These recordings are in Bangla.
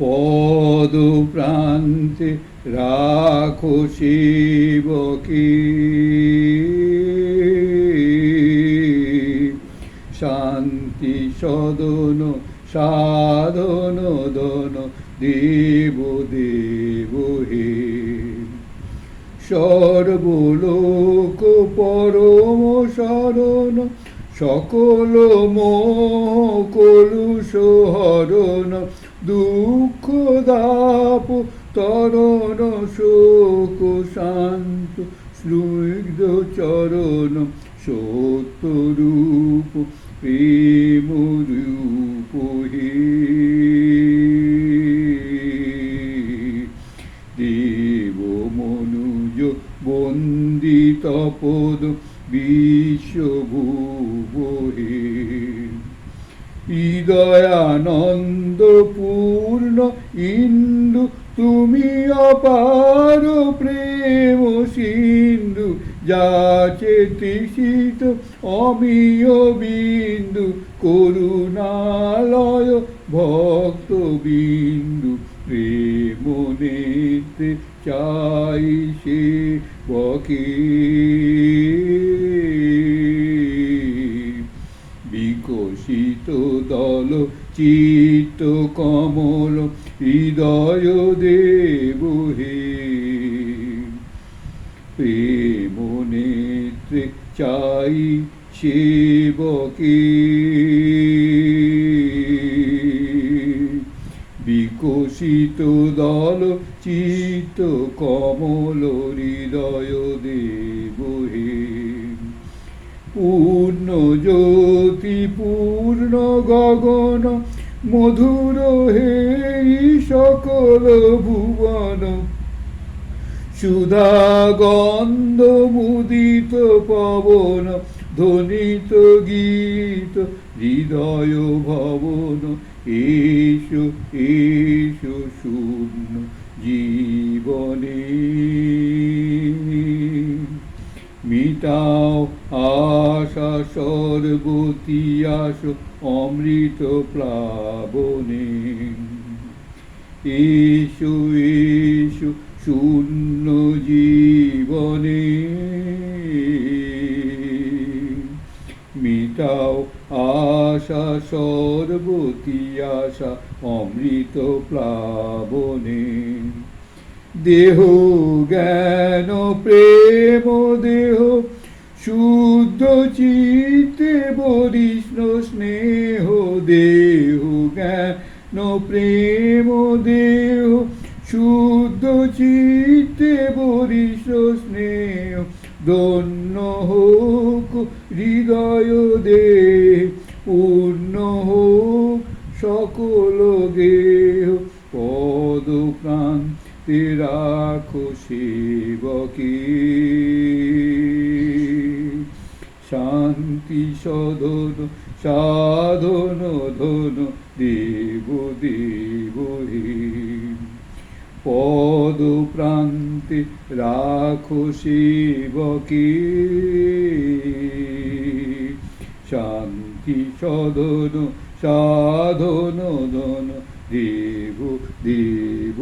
পদ প্রান্তে রাখো শিবকে শান্তি সদন, সাধন, দন, দেব দেব হে। সর্বলোক পরম শরণ, সকল মোহ কলুষ হরণ দুঃখ দাপ তরণ শোক শান্ত স্নিগ্ধ চরণ সত্য রূপ প্রেম রূপ হে তুমি অপার প্রেম সিন্ধু যাচে তৃষিত অমিয় বিন্দু, করুণালয় ভক্ত বিন্দু প্রেম নেতে চাই সে বকে বিকশিত দল, চিত্ত কমল হৃদয় দেব হে প্রেম নেত্রে চাই সেবকে। বিকশিত দল চিত্ত কমল হৃদয় দেব হে পূর্ণ জ্যোতি পূর্ণ গগন মধুর হে সকল ভুবন। সুধা গন্ধ মুদিত পবন, ধ্বনিত গীত, হৃদয় ভবন। এসো এসো শূন্য জীবনে। মিটাও আশা সর্বতী আসো অমৃত প্লাবনে এসো এসো শূন্য জীবনে। মিটাও আশা সর্বতী আশা অমৃত প্লাবনে দেহ, জ্ঞান, প্রেম, দেহ শুদ্ধ চিত্তে বরিষ্ণ স্নেহ, দেহ, জ্ঞান, প্রেম, দেহ। শুদ্ধ চিত্তে বরিষ্ণ স্নেহ, ধন্য হোক হৃদয়, দেহ। পূর্ণ হোক সকল গেহ। পদ প্রাণ রাখো সেবকে। শান্তি সদন সাধন ধন, দেব দেব পদ প্রান্তে রাখো সেবকে। শান্তি সদন সাধন ধন, দেব দেব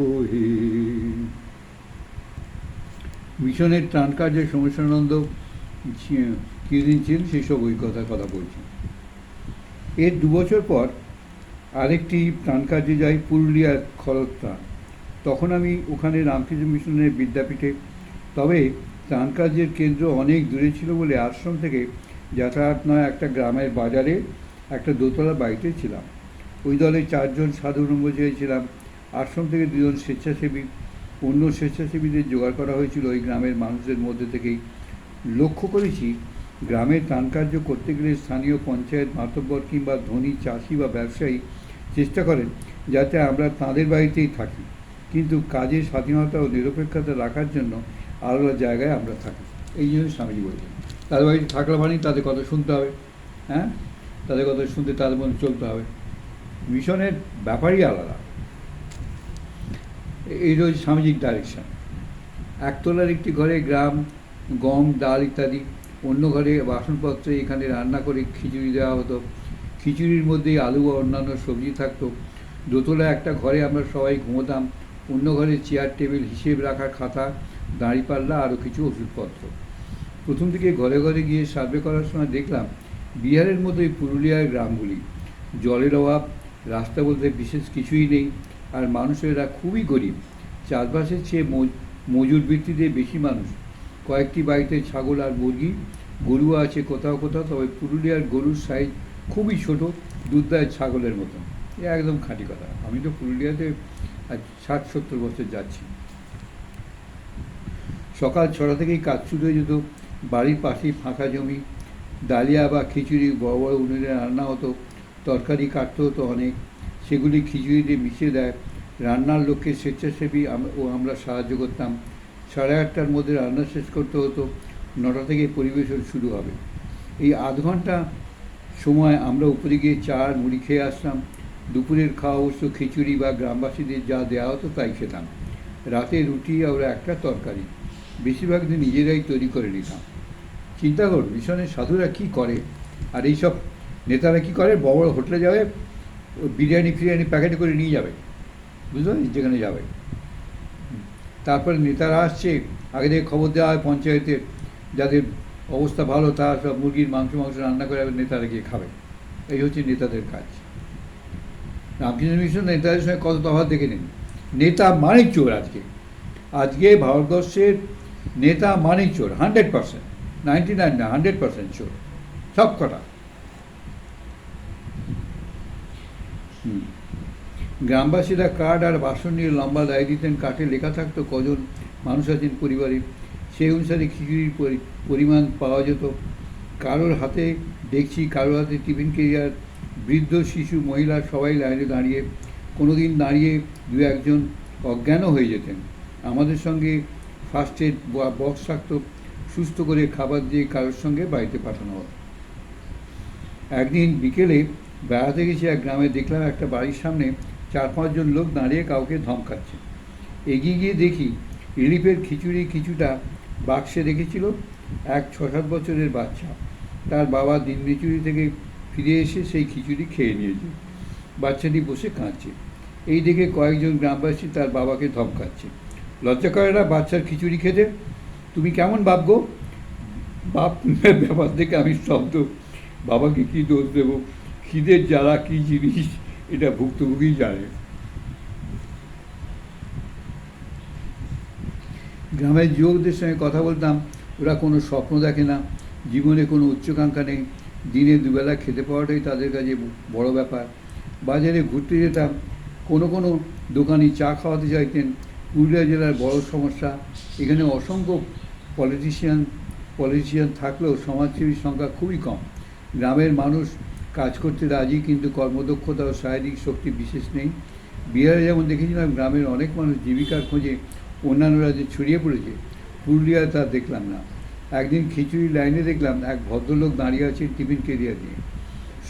মিশনের ত্রাণ কার্যে সমস্যানন্দ কিছুদিন ছিলেন সেই সব অভিজ্ঞতার কথা বলছি। এর দু বছর পর আরেকটি ত্রাণ কার্যে যাই পুরুলিয়ার খরত্রাণ তখন আমি ওখানে রামকৃষ্ণ মিশনের বিদ্যাপীঠে। তবে ত্রাণ কার্যের কেন্দ্র অনেক দূরে ছিল বলে আশ্রম থেকে যাতায়াত নয় একটা গ্রামের বাজারে একটা দোতলা বাড়িতে ছিলাম। ওই দলে চারজন সাধু ব্রহ্মচারী ছিলাম। আশ্রম থেকে দুজন স্বেচ্ছাসেবী। অন্য স্বেচ্ছাসেবীদের জোগাড় করা হয়েছিল ওই গ্রামের মানুষদের মধ্যে থেকেই। লক্ষ্য করেছি গ্রামের ত্রাণ কার্য করতে গেলে স্থানীয় পঞ্চায়েত মাতব্বর কিংবা ধনী চাষি বা ব্যবসায়ী চেষ্টা করেন যাতে আমরা তাঁদের বাড়িতেই থাকি। কিন্তু কাজের স্বাধীনতা ও নিরপেক্ষতা রাখার জন্য আলাদা জায়গায় আমরা থাকি। এই জন্য স্বামীজি বলছেন, তাদের বাড়িতে থাকলে মানেই তাদের কথা শুনতে হবে হ্যাঁ? তাদের কথা শুনতে তাদের মধ্যে চলতে হবে। মিশনের ব্যাপারই আলাদা। এই রয়েছে সামাজিক ডাইরেকশন একতলার একটি ঘরে গ্রাম, গম, ডাল ইত্যাদি অন্য ঘরে বাসনপত্রে এখানে রান্না করে খিচুড়ি দেওয়া হতো। খিচুড়ির মধ্যেই আলু বা অন্যান্য সবজি থাকতো। দোতলা একটা ঘরে আমরা সবাই ঘুমোতাম। অন্য ঘরে চেয়ার টেবিল হিসেব রাখার খাতা দাঁড়িপাল্লা আরও কিছু ওষুধপত্র। প্রথম দিকে ঘরে ঘরে গিয়ে সার্ভে করার সময় দেখলাম, বিহারের মতোই পুরুলিয়ার গ্রামগুলি। জলের অভাব, রাস্তা বলতে বিশেষ কিছুই নেই, আর মানুষেরা খুবই গরিব। চারপাশের চেয়ে মজ- মজুর ভিত্তিতে বেশি মানুষ। কয়েকটি বাড়িতে ছাগল আর মুরগি। গরু আছে কোথাও কোথাও, তবে পুরুলিয়ার গরুর সাইজ খুবই ছোট দুধ দেয় ছাগলের মতন। এ একদম খাঁটি কথা। আমি তো পুরুলিয়াতে ষাট সত্তর বছর যাচ্ছি। সকাল ছটা থেকেই কাজ শুরু হয়ে যেত। বাড়ির পাশেই ফাঁকা জমি, ডালিয়া বা খিচুড়ি, বড় বড় উনুনে রান্না হতো, তরকারি কাটতে হতো অনেক। সেগুলি খিচুড়ি দিয়ে মিশিয়ে দেয়। রান্নার লোককে স্বেচ্ছাসেবী ও আমরা সাহায্য করতাম। সাড়ে আটটার মধ্যে রান্না শেষ করতে হতো, নটা থেকে পরিবেশন শুরু হবে। এই আধ ঘণ্টা সময় আমরা উপরে গিয়ে চা মুড়ি খেয়ে আসতাম, দুপুরের খাওয়া অবশ্য খিচুড়ি বা গ্রামবাসীদের যা দেওয়া হতো তাই খেতাম। রাতে রুটি আর একটা তরকারি, বেশিরভাগ দিন নিজেরাই তৈরি করে নিতাম। চিন্তা কর মিশনের সাধুরা কি করে? আর এইসব নেতারা কি করে? বড় বড় হোটেলে যাবে, বিরিয়ানি ফিরিয়ানি প্যাকেটে করে নিয়ে যাবে, বুঝতে যেখানে যাবে। তারপরে নেতারা আসছে, আগে থেকে খবর দেওয়া হয় পঞ্চায়েতে, যাদের অবস্থা ভালো তারা সব মুরগির মাংস মাংস রান্না করে নেতারা গিয়ে খাবে। এই হচ্ছে নেতাদের কাজ। রামকৃষ্ণ মিশন নেতাদের সঙ্গে কত তফাৎ দেখে নিন। নেতা মানিক চোর আজকে। আজকে ভারতবর্ষের নেতা মানিক চোর, হান্ড্রেড পার্সেন্ট, নাইনটি নাইন না, হান্ড্রেড পার্সেন্ট চোর। সব কটা হুম। গ্রামবাসীরা কার্ড আর বাসন নিয়ে লম্বা দায় দিতেন, কাঠে লেখা থাকতো কজন মানুষ আছেন পরিবারে। সেই অনুসারে খিচুড়ির পরি- পরিমাণ পাওয়া যেত। কারোর হাতে দেখছি, কারোর হাতে টিফিন কেরিয়ার। বৃদ্ধ, শিশু, মহিলা সবাই লাইনে দাঁড়িয়ে কোনো দিন দাঁড়িয়ে দু একজন অজ্ঞানও হয়ে যেতেন। আমাদের সঙ্গে ফার্স্ট এড বক্স থাকতো। সুস্থ করে খাবার দিয়ে কারোর সঙ্গে বাড়িতে পাঠানো হতো। একদিন বিকেলে বেড়াতে গেছি এক গ্রামে, দেখলাম একটা বাড়ির সামনে চার পাঁচজন লোক দাঁড়িয়ে কাউকে ধমকাচ্ছে এগিয়ে গিয়ে দেখি রিলিফের খিচুড়ি কিছুটা বাক্সে রেখেছিল, এক ছ সাত বছরের বাচ্চা। তার বাবা দিন মিচুরি থেকে ফিরে এসে সেই খিচুড়ি খেয়ে নিয়েছে। বাচ্চাটি বসে কাঁদছে। এই দেখে কয়েকজন গ্রামবাসী তার বাবাকে ধমকাচ্ছে লজ্জা করে না বাচ্চার খিচুড়ি খেতে? তুমি কেমন বাপ গো? বাপ ব্যাপার থেকে আমি শব্দ বাবাকে কি দোষ দেবো? খিদের জ্বালা, কী জিনিস? এটা ভুক্তভোগী জানে। গ্রামের যুবকদের সঙ্গে কথা বলতাম, ওরা কোনো স্বপ্ন দেখে না, জীবনে কোনো উচ্চাকাঙ্ক্ষা নেই, দিনে দুবেলা খেতে পাওয়াটাই তাদের কাছে বড় ব্যাপার। বাজারে ঘুরতে যেতাম, কোনো কোনো দোকানি চা খাওয়াতে চাইতেন, পুরুলিয়া জেলার বড় সমস্যা, এখানে অসংখ্য পলিটিশিয়ান পলিটিশিয়ান থাকলেও সমাজসেবীর সংখ্যা খুবই কম। গ্রামের মানুষ কাজ করতে রাজি, কিন্তু কর্মদক্ষতা ও শারীরিক শক্তি বিশেষ নেই। বিহারে যেমন দেখেছিলাম, গ্রামের অনেক মানুষ জীবিকার খোঁজে অন্যান্য রাজ্যে ছড়িয়ে পড়েছে। পুরুলিয়ায় তা দেখলাম না। একদিন খিচুড়ি লাইনে দেখলাম, এক ভদ্রলোক দাঁড়িয়ে আছে টিফিন কেরিয়ার নিয়ে।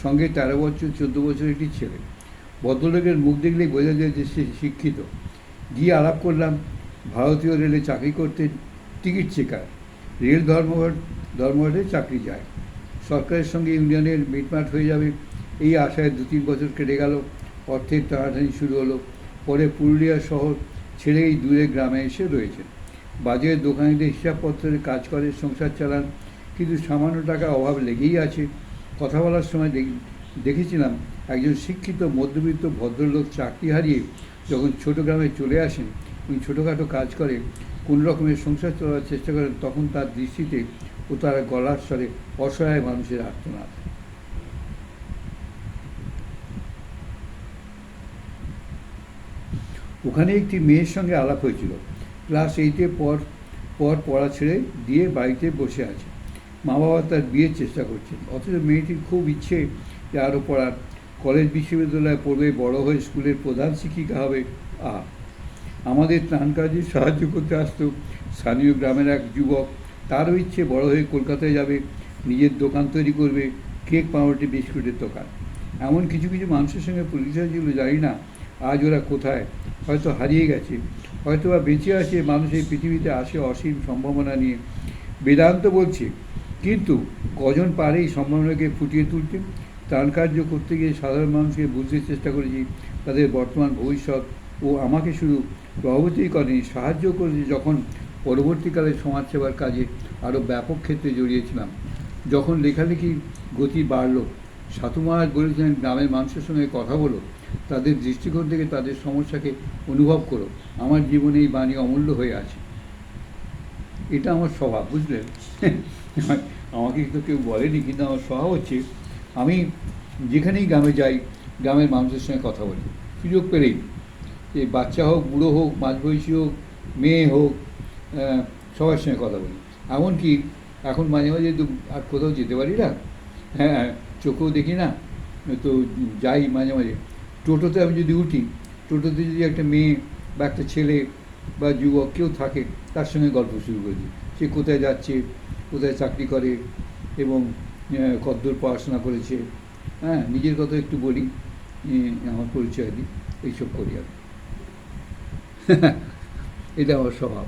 সঙ্গে তেরো বছর, চোদ্দ বছর একটি ছেলে। ভদ্রলোকের মুখ দেখলেই বোঝা যায় যে সে শিক্ষিত। গিয়ে আলাপ করলাম, ভারতীয় রেলে চাকরি করতে টিকিট চেকার। রেল ধর্মঘট, ধর্মঘটে চাকরি যায়। সরকারের সঙ্গে ইউনিয়নের মিটমাট হয়ে যাবে। এই আশায় দু তিন বছর কেটে গেল অর্থের টানাটানি শুরু হলো। পরে পুরুলিয়া শহর ছেড়ে এই দূরে গ্রামে এসে রয়েছে। বাজারের দোকানিদের হিসাবপত্রের কাজ করে, সংসার চালান, কিন্তু সামান্য টাকা অভাব লেগেই আছে। কথা বলার সময় দেখি- দেখেছিলাম একজন শিক্ষিত, মধ্যবিত্ত, ভদ্রলোক চাকরি হারিয়ে যখন ছোট গ্রামে চলে আসেন, উনি ছোটোখাটো কাজ করে, কোন রকমের সংসার চলার চেষ্টা করেন, তখন তার দৃষ্টিতে ও তার গলার স্বরে অসহায় মানুষের আর্তনাদ। ওখানে একটি মেয়ের সঙ্গে আলাপ হয়েছিল। ক্লাস এইটে পর পর পড়া ছেড়ে দিয়ে বাড়িতে বসে আছে। মা বাবা তার বিয়ের চেষ্টা করছেন। অথচ মেয়েটির খুব ইচ্ছে যে আরও পড়ার। কলেজ বিশ্ববিদ্যালয়ে পড়বে, বড় হয়ে স্কুলের প্রধান শিক্ষিকা হবে। আ আমাদের ত্রাণ কাজে সাহায্য করতে আসতো স্থানীয় গ্রামের এক যুবক। তারও ইচ্ছে বড় হয়ে কলকাতায় যাবে, নিজের দোকান তৈরি করবে, কেক, পাউরুটি, বিস্কুটের দোকান। এমন কিছু কিছু মানুষের সঙ্গে পরিচয় ছিল জানি না আজ ওরা কোথায়। হয়তো হারিয়ে গেছে হয়তো বা বেঁচে আছে, মানুষ এই পৃথিবীতে আসে অসীম সম্ভাবনা নিয়ে। বেদান্ত বলছে, কিন্তু কজন পারে এই সম্ভাবনাকে ফুটিয়ে তুলতে? ত্রাণ কার্য করতে গিয়ে সাধারণ মানুষকে বুঝতে চেষ্টা করেছি, তাদের বর্তমান ভবিষ্যৎ ও আমাকে শুধু প্রভাবিতই করেনি সাহায্য করেছে যখন পরবর্তীকালে সমাজসেবার কাজে আরও ব্যাপক ক্ষেত্রে জড়িয়েছিলাম। যখন লেখালেখি গতি বাড়লো, সাধু মহারাজ বলেছিলেন, গ্রামের মানুষের সঙ্গে কথা বলো, তাদের দৃষ্টিকোণ থেকে তাদের সমস্যাকে অনুভব করো। আমার জীবনে এই বাণী অমূল্য হয়ে আছে। এটা আমার স্বভাব, বুঝলেন? আমাকে তো কেউ বলেনি, কিন্তু আমার স্বভাব হচ্ছে, আমি যেখানেই গ্রামে যাই, গ্রামের মানুষের সঙ্গে কথা বলি। সুযোগ পেলেই, যে বাচ্চা হোক, বুড়ো হোক, মাঝবয়সী হোক, মেয়ে হোক সবার সঙ্গে কথা বলি। এমনকি এখন মাঝে মাঝে আর কোথাও যেতে পারি না। হ্যাঁ চোখেও দেখি না। তো যাই মাঝে মাঝে। টোটোতে আমি যদি উঠি, টোটোতে যদি একটা মেয়ে বা একটা ছেলে বা যুবক কেউ থাকে, তার সঙ্গে গল্প শুরু করে দিই। সে কোথায় যাচ্ছে, কোথায় চাকরি করে এবং কতদূর পড়াশোনা করেছে। হ্যাঁ নিজের কথা একটু বলি আমার পরিচয় দিই, এইসব করি আমি। এটা আমার স্বভাব।